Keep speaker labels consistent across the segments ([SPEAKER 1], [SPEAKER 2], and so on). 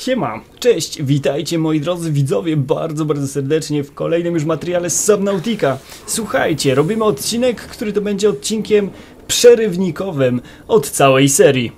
[SPEAKER 1] Siema, cześć, witajcie moi drodzy widzowie bardzo, bardzo serdecznie w kolejnym już materiale z Subnautica. Słuchajcie, robimy odcinek, który to będzie odcinkiem przerywnikowym od całej serii.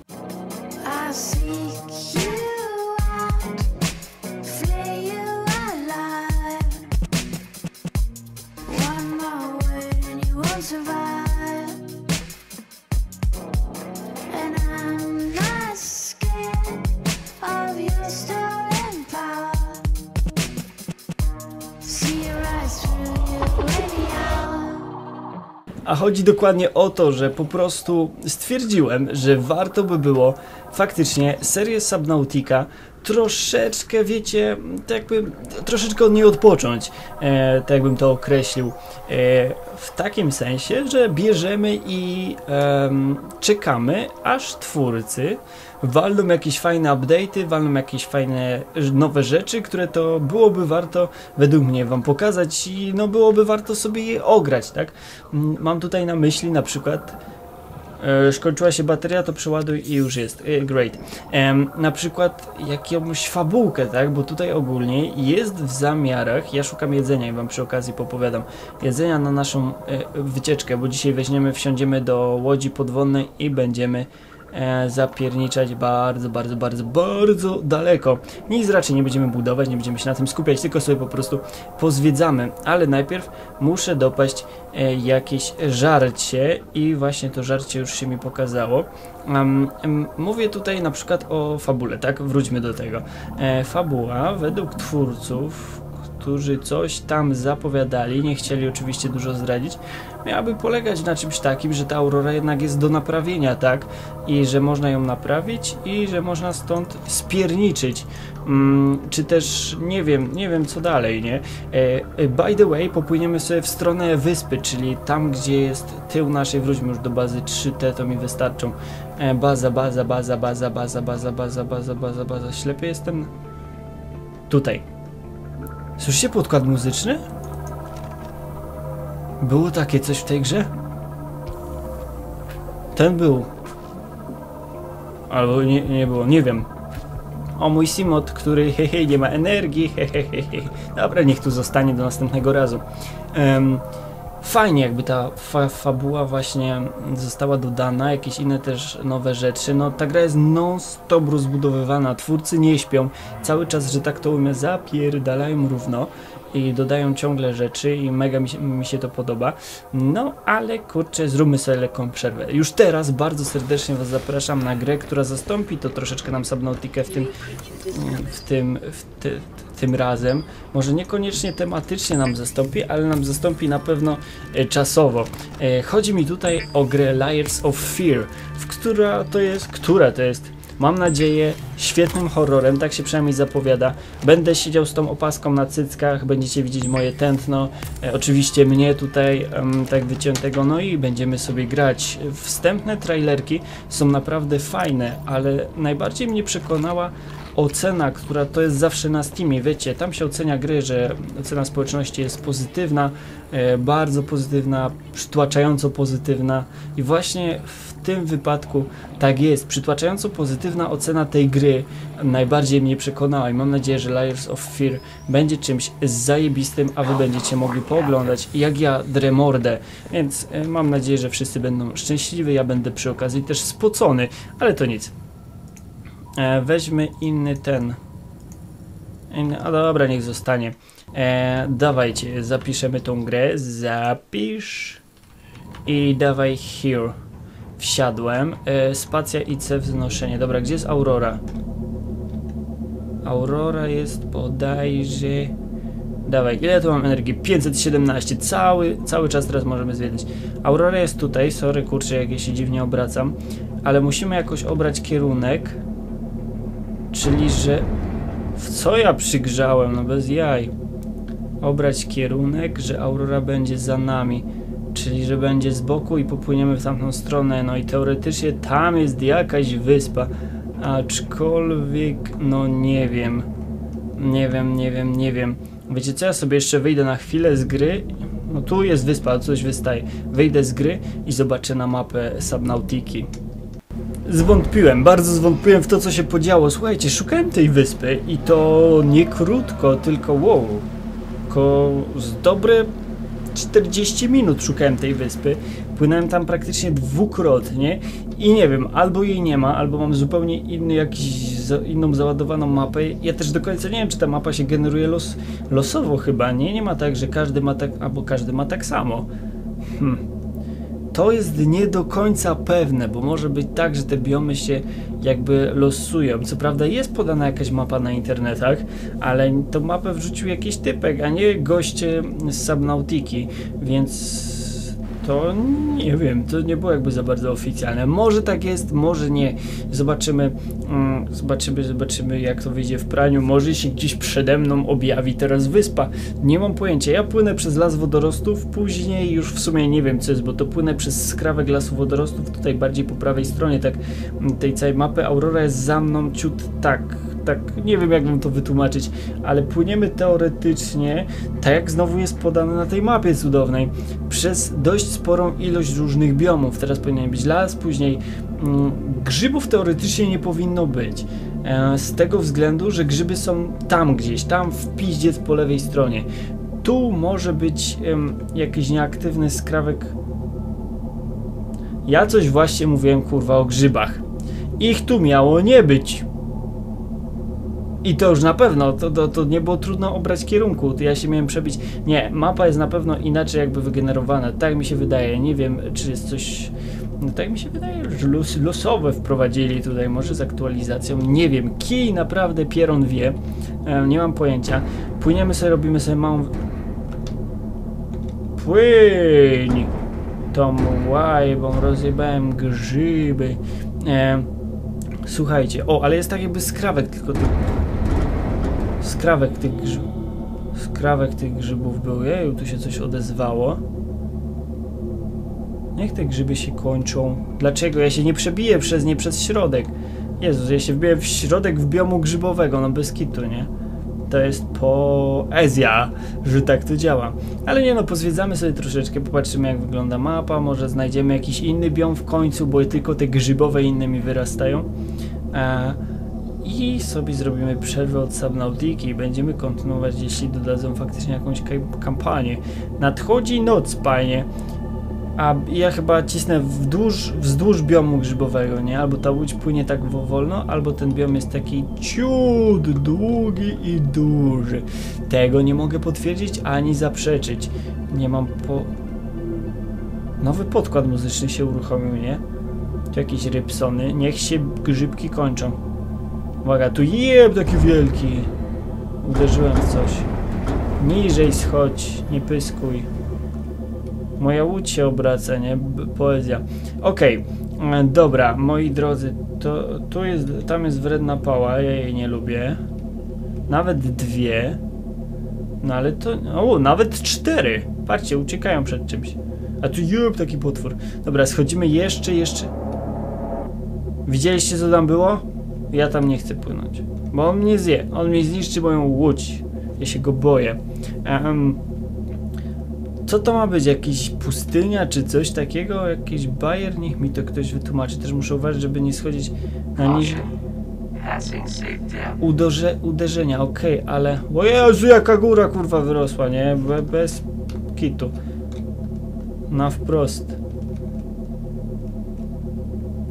[SPEAKER 1] A chodzi dokładnie o to, że po prostu stwierdziłem, że warto by było faktycznie serię Subnautica troszeczkę, wiecie, tak jakby troszeczkę od niej odpocząć, e, tak jakbym to określił. E, w takim sensie, że bierzemy i em, czekamy, aż twórcy walną jakieś fajne update'y, walną jakieś fajne nowe rzeczy, które to byłoby warto według mnie wam pokazać i no byłoby warto sobie je ograć, tak? Mm, Mam tutaj na myśli na przykład e, skończyła się bateria, to przeładuj i już jest. E, great. Na przykład jakąś fabułkę, tak? Bo tutaj ogólnie jest w zamiarach, ja szukam jedzenia i wam przy okazji popowiadam, jedzenia na naszą e, wycieczkę, bo dzisiaj weźmiemy, wsiądziemy do łodzi podwodnej i będziemy e, zapierniczać bardzo, bardzo, bardzo, bardzo daleko. Nic raczej nie będziemy budować, nie będziemy się na tym skupiać, tylko sobie po prostu pozwiedzamy. Ale najpierw muszę dopaść e, jakieś żarcie i właśnie to żarcie już się mi pokazało. Mówię tutaj na przykład o fabule, tak? Wróćmy do tego. E, fabuła według twórców którzy coś tam zapowiadali, nie chcieli oczywiście dużo zdradzić, miałaby polegać na czymś takim, że ta aurora jednak jest do naprawienia, tak? I że można ją naprawić i że można stąd spierniczyć. Mm, czy też nie wiem, nie wiem co dalej, nie? E, e, by the way, popłyniemy sobie w stronę wyspy, czyli tam, gdzie jest tył naszej, wróćmy już do bazy 3T, to mi wystarczą. E, baza, baza, baza, baza, baza, baza, baza, baza, baza, baza. Ślepy jestem. Tutaj. Słyszycie podkład muzyczny? Było takie coś w tej grze? Ten był. Albo nie, nie było, nie wiem. O mój Simot, który nie ma energii, hehehe. Dobra, niech tu zostanie do następnego razu. Em, fajnie jakby ta fa fabuła właśnie została dodana, jakieś inne też nowe rzeczy. No ta gra jest non-stop rozbudowywana, twórcy nie śpią, cały czas, że tak to umie, zapierdalają równo i dodają ciągle rzeczy i mega mi się, mi się to podoba. No ale kurczę, zróbmy sobie lekką przerwę. Już teraz bardzo serdecznie Was zapraszam na grę, która zastąpi to troszeczkę nam Subnautica w tym, w tym, w ty, tym razem. Może niekoniecznie tematycznie nam zastąpi, ale nam zastąpi na pewno e, czasowo. E, chodzi mi tutaj o grę Layers of Fear, w która to jest, która to jest Mam nadzieję świetnym horrorem, tak się przynajmniej zapowiada. Będę siedział z tą opaską na cyckach, będziecie widzieć moje tętno, e, oczywiście mnie tutaj tak wyciętego, no i będziemy sobie grać. Wstępne trailerki są naprawdę fajne, ale najbardziej mnie przekonała ocena, która to jest zawsze na Steamie, wiecie, tam się ocenia gry, że ocena społeczności jest pozytywna, e, bardzo pozytywna, przytłaczająco pozytywna. I właśnie w tym wypadku tak jest, przytłaczająco pozytywna ocena tej gry najbardziej mnie przekonała i mam nadzieję, że Layers of Fear będzie czymś zajebistym, a wy będziecie mogli pooglądać jak ja dremordę, więc e, mam nadzieję, że wszyscy będą szczęśliwi, ja będę przy okazji też spocony, ale to nic. E, weźmy inny ten. Inny, a dobra, niech zostanie. E, dawajcie, zapiszemy tą grę. Zapisz. I dawaj here. Wsiadłem. E, spacja i C wznoszenie. Dobra, gdzie jest Aurora? Aurora jest bodajże... Dawaj, ile tu mam energii? 517. Cały, cały czas teraz możemy zwiedzić. Aurora jest tutaj. Sorry, kurczę, jak ja się dziwnie obracam. Ale musimy jakoś obrać kierunek. Czyli, że... W co ja przygrzałem? No bez jaj. Obrać kierunek, że Aurora będzie za nami. Czyli, że będzie z boku i popłyniemy w tamtą stronę. No i teoretycznie tam jest jakaś wyspa. Aczkolwiek, no nie wiem. Nie wiem, nie wiem, nie wiem. Wiecie co, ja sobie jeszcze wyjdę na chwilę z gry. No tu jest wyspa, coś wystaje. Wyjdę z gry i zobaczę na mapę Subnautiki. Zwątpiłem, bardzo zwątpiłem w to, co się podziało. Słuchajcie, szukałem tej wyspy i to nie krótko, tylko wow, tylko z dobre 40 minut szukałem tej wyspy. Płynąłem tam praktycznie dwukrotnie i nie wiem, albo jej nie ma, albo mam zupełnie inny jakiś, inną załadowaną mapę. Ja też do końca nie wiem, czy ta mapa się generuje los, losowo chyba, nie? Nie ma tak, że każdy ma tak, albo każdy ma tak samo. Hmm. To jest nie do końca pewne, bo może być tak, że te biomy się jakby losują. Co prawda jest podana jakaś mapa na internetach, ale tą mapę wrzucił jakiś typek, a nie goście z Subnautiki, więc to nie wiem, to nie było jakby za bardzo oficjalne. Może tak jest, może nie. Zobaczymy, mm, zobaczymy, zobaczymy jak to wyjdzie w praniu. Może się gdzieś przede mną objawi teraz wyspa. Nie mam pojęcia. Ja płynę przez las wodorostów, później już w sumie nie wiem co jest, bo to płynę przez skrawek lasu wodorostów, tutaj bardziej po prawej stronie, tak mm, tej całej mapy. Aurora jest za mną ciut tak, tak, nie wiem jak wam to wytłumaczyć, ale płyniemy teoretycznie, tak jak znowu jest podane na tej mapie cudownej, przez dość sporą ilość różnych biomów. Teraz powinien być las, później mm, grzybów teoretycznie nie powinno być. E, z tego względu, że grzyby są tam gdzieś, tam w piździec po lewej stronie. Tu może być em, jakiś nieaktywny skrawek. Ja coś właśnie mówiłem kurwa o grzybach. Ich tu miało nie być. I to już na pewno, to, to, to nie było trudno obrać kierunku, ja się miałem przebić. Nie, mapa jest na pewno inaczej jakby wygenerowana, tak mi się wydaje. Nie wiem, czy jest coś. No tak mi się wydaje, że los, losowe wprowadzili tutaj, może z aktualizacją. Nie wiem, kij naprawdę Pieron wie. E, nie mam pojęcia. Płyniemy sobie, robimy sobie małą. Płyń! Tą łajbą rozjebałem grzyby. E, słuchajcie, o, ale jest tak jakby skrawek, tylko tych skrawek tych grzybów. Skrawek tych grzybów był. Jeju, tu się coś odezwało. Niech te grzyby się kończą. Dlaczego? Ja się nie przebiję przez nie przez środek. Jezus, ja się wbiję w środek w biomu grzybowego, no bez kitu, nie? To jest poezja, że tak to działa. Ale nie no, pozwiedzamy sobie troszeczkę, popatrzymy jak wygląda mapa, może znajdziemy jakiś inny biom w końcu, bo tylko te grzybowe inne mi wyrastają. E, i sobie zrobimy przerwę od Subnautiki i będziemy kontynuować, jeśli dodadzą faktycznie jakąś ka- kampanię. Nadchodzi noc, panie. A ja chyba cisnę wzdłuż, wzdłuż biomu grzybowego, nie? Albo ta łódź płynie tak wo- wolno, albo ten biom jest taki ciut długi i duży. Tego nie mogę potwierdzić ani zaprzeczyć. Nie mam po... Nowy podkład muzyczny się uruchomił, nie? Tu jakieś rypsony. Niech się grzybki kończą. Uwaga, tu jeb taki wielki. Uderzyłem w coś. Niżej schodź, nie pyskuj. Moja łódź się obraca, nie? B poezja. Okej, e, dobra, moi drodzy, to tu jest, tam jest wredna pała, ja jej nie lubię. Nawet dwie. No ale to, o, nawet cztery. Patrzcie, uciekają przed czymś. A tu jeb taki potwór. Dobra, schodzimy jeszcze, jeszcze. Widzieliście co tam było? Ja tam nie chcę płynąć. Bo on mnie zje. On mi zniszczy moją łódź. Ja się go boję. Em, co to ma być? Jakiś pustynia czy coś takiego? Jakiś bajer? Niech mi to ktoś wytłumaczy. Też muszę uważać, żeby nie schodzić na niż... Uderze, uderzenia, okej, ale... O Jezu, jaka góra kurwa wyrosła, nie? Be, bez kitu. Na wprost.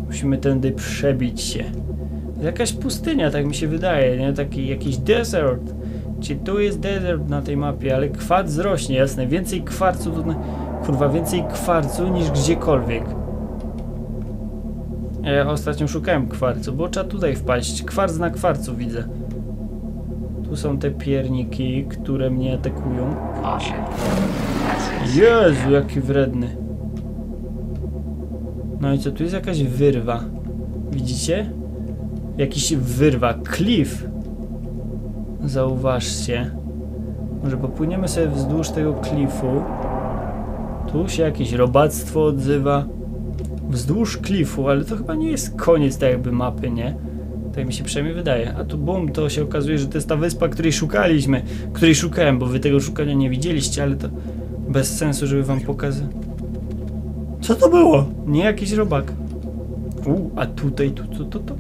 [SPEAKER 1] Musimy tędy przebić się. Jakaś pustynia, tak mi się wydaje, nie? Taki jakiś desert. Czy tu jest desert na tej mapie, ale kwarc zrośnie, jasne. Więcej kwarcu tu... Na... Kurwa, więcej kwarcu niż gdziekolwiek. Ja ostatnio szukałem kwarcu, bo trzeba tutaj wpaść. Kwarc na kwarcu widzę. Tu są te pierniki, które mnie atakują. Jezu, jaki wredny. No i co, tu jest jakaś wyrwa. Widzicie? Jakiś wyrwa. Cliff. Zauważcie. Może popłyniemy sobie wzdłuż tego klifu. Tu się jakieś robactwo odzywa. Wzdłuż klifu, ale to chyba nie jest koniec tak jakby mapy, nie? Tak mi się przynajmniej wydaje. A tu bum, to się okazuje, że to jest ta wyspa, której szukaliśmy. Której szukałem, bo wy tego szukania nie widzieliście, ale to bez sensu, żeby wam pokazać. Co to było? Nie jakiś robak. U, a tutaj, tu, to, to, to.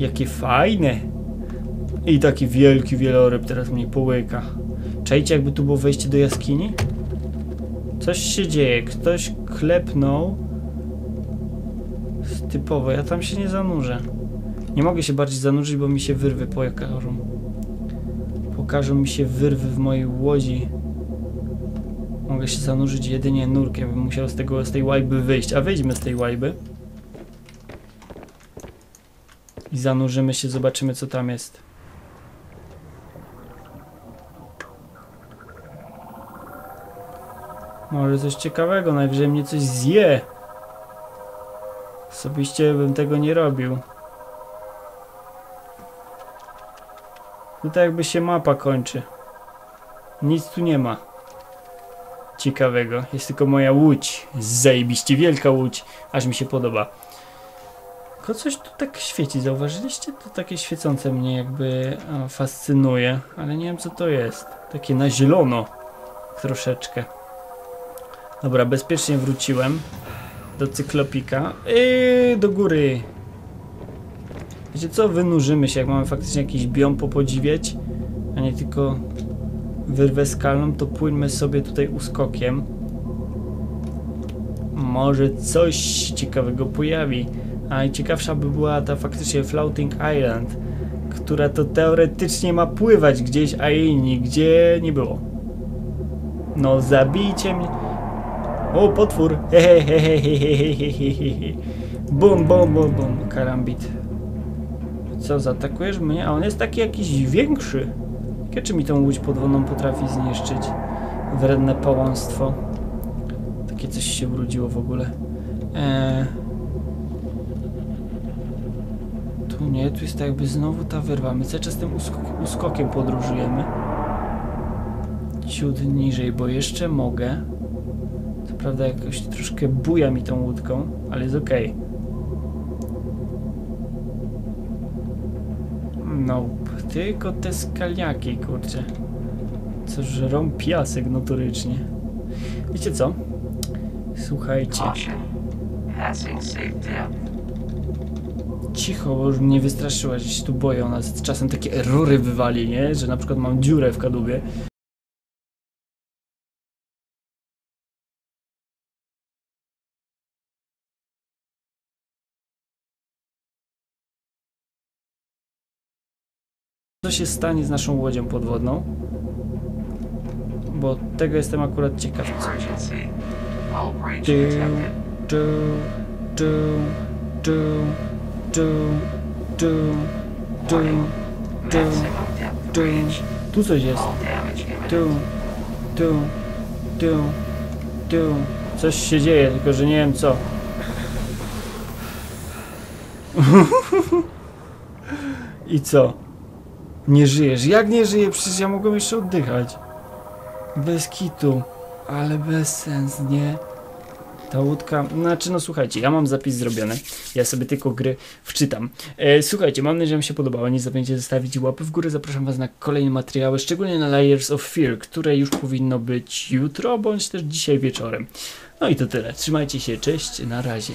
[SPEAKER 1] Jakie fajne. I taki wielki wieloryb teraz mnie połyka. Czajcie, jakby tu było wejście do jaskini? Coś się dzieje. Ktoś klepnął. Typowo, ja tam się nie zanurzę. Nie mogę się bardziej zanurzyć, bo mi się wyrwy pokażą. Pokażą mi się wyrwy w mojej łodzi. Mogę się zanurzyć jedynie nurkiem, bym musiał z, tego, z tej łajby wyjść. A wyjdźmy z tej łajby. I zanurzymy się, zobaczymy co tam jest. Może coś ciekawego, najwyżej mnie coś zje. Osobiście bym tego nie robił. Tutaj jakby się mapa kończy. Nic tu nie ma. Ciekawego. Jest tylko moja łódź. Zajebiście wielka łódź. Aż mi się podoba. Tylko coś tu tak świeci. Zauważyliście? To takie świecące mnie jakby a, fascynuje. Ale nie wiem co to jest. Takie na zielono. Troszeczkę. Dobra, bezpiecznie wróciłem. Do cyklopika. I do góry. Wiecie co? Wynurzymy się, jak mamy faktycznie jakiś biom popodziwiać, a nie tylko wyrwę skalną, to płyńmy sobie tutaj uskokiem. Może coś ciekawego pojawi. A i ciekawsza by była ta faktycznie Floating Island, która to teoretycznie ma pływać gdzieś, a jej nigdzie nie było. No zabijcie mnie. O, potwór! Hehehehehehehehe. Bum, bum, bum, bum. Karambit. Co, zaatakujesz mnie? A on jest taki jakiś większy. Czy mi tą łódź podwodną potrafi zniszczyć. Wredne połąstwo. Takie coś się urodziło w ogóle. Eee... Tu nie, tu jest tak jakby znowu ta wyrwa. My cały czas tym usk- uskokiem podróżujemy. Ciut niżej, bo jeszcze mogę. Co prawda jakoś troszkę buja mi tą łódką, ale jest okej. Nope. Tylko te skaliaki, kurczę. Co żrą piasek notorycznie. Wiecie co? Słuchajcie.
[SPEAKER 2] Caution. Passing.
[SPEAKER 1] Cicho, bo już mnie wystraszyła, że się tu boję. Ona czasem takie erury wywali, nie? Że na przykład mam dziurę w kadłubie. Co się stanie z naszą łodzią podwodną? Bo tego jestem akurat ciekaw.
[SPEAKER 2] All breach
[SPEAKER 1] Du,
[SPEAKER 2] detected.
[SPEAKER 1] Du, du, du, du, du. Tu coś jest. Tu, tu, tu, tu. Coś się dzieje, tylko że nie wiem co. I co? Nie żyjesz. Jak nie żyję? Przecież ja mogłem jeszcze oddychać. Bez kitu. Ale bez sens, nie? Ta łódka, znaczy no słuchajcie, ja mam zapis zrobiony, ja sobie tylko gry wczytam. E, słuchajcie, mam nadzieję, że wam się podobało, nie zapomnijcie zostawić łapy w górę, zapraszam was na kolejne materiały, szczególnie na Layers of Fear, które już powinno być jutro, bądź też dzisiaj wieczorem. No i to tyle, trzymajcie się, cześć, na razie.